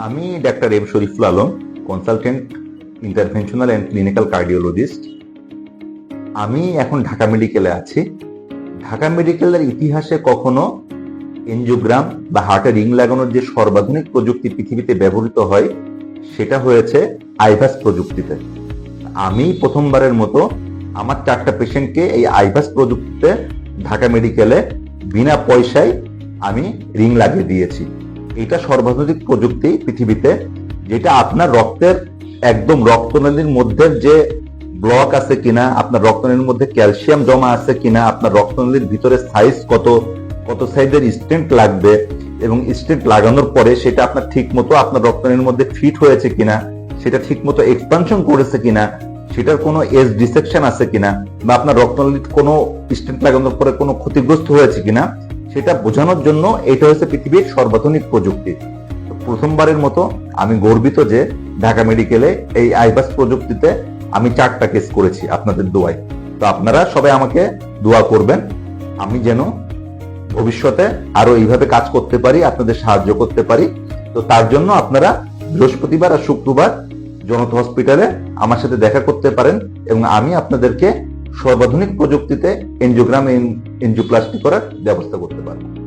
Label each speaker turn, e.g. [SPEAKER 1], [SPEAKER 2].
[SPEAKER 1] আমি doctor M Shariful Alam consultant interventional and clinical cardiologist আমি এখন ঢাকা মেডিকেলে আছি। ঢাকা মেডিকেলের ইতিহাসে কখনো এনজিওগ্রাম বা হার্টে রিং লাগানোর যে সর্বাধুনিক প্রযুক্তি পৃথিবীতে ব্যবহৃত হয়, সেটা হয়েছে আইভাস প্রযুক্তিতে। আমি প্রথমবারের মতো আমার চারটা পেশেন্টকে এই আইভাস প্রযুক্তিতে ঢাকা মেডিকেলে বিনা পয়সায় আমি রিং লাগিয়ে দিয়েছি। এটা সর্বাধুনিক প্রযুক্তি পৃথিবীতে, যেটা আপনার রক্তের, একদম রক্তনালীর মধ্যে যে ব্লক আছে কিনা, আপনার রক্তনালীর মধ্যে ক্যালসিয়াম জমা আছে কিনা, আপনার রক্তনালীর ভিতরে সাইজ কত কত সাইজের স্টেন্ট লাগবে, এবং স্টেন্ট লাগানোর পরে সেটা আপনার ঠিক মতো আপনার রক্তনালীর মধ্যে ফিট হয়েছে কিনা, সেটা ঠিক মতো এক্সপানশন করেছে কিনা, সেটার কোনো এজ ডিসেকশন আছে কিনা, বা আপনার রক্তনালীর কোনো স্টেন্ট লাগানোর পরে কোনো ক্ষতিগ্রস্ত হয়েছে কিনা সেটা বোঝানোর জন্য এটা হচ্ছে পৃথিবীর সর্বাধুনিক প্রযুক্তি। প্রথমবারের মতো আমি গর্বিত যে ঢাকা মেডিকেলে এই আইবাস প্রযুক্তিতে আমি চারটা কেস করেছি আপনাদের দোয়ায়। তো আপনারা সবাই আমাকে দোয়া করবেন। আমি যেন ভবিষ্যতে আরও এইভাবে কাজ করতে পারি, আপনাদের সাহায্য করতে পারি। তো তার জন্য আপনারা বৃহস্পতিবার আর শুক্রবার জনতা হসপিটালে আমার সাথে দেখা করতে পারেন এবং আমি আপনাদেরকে সর্বাধুনিক প্রযুক্তিতে এনজিওগ্রাম এনজিওপ্লাস্টি করার ব্যবস্থা করতে পারব।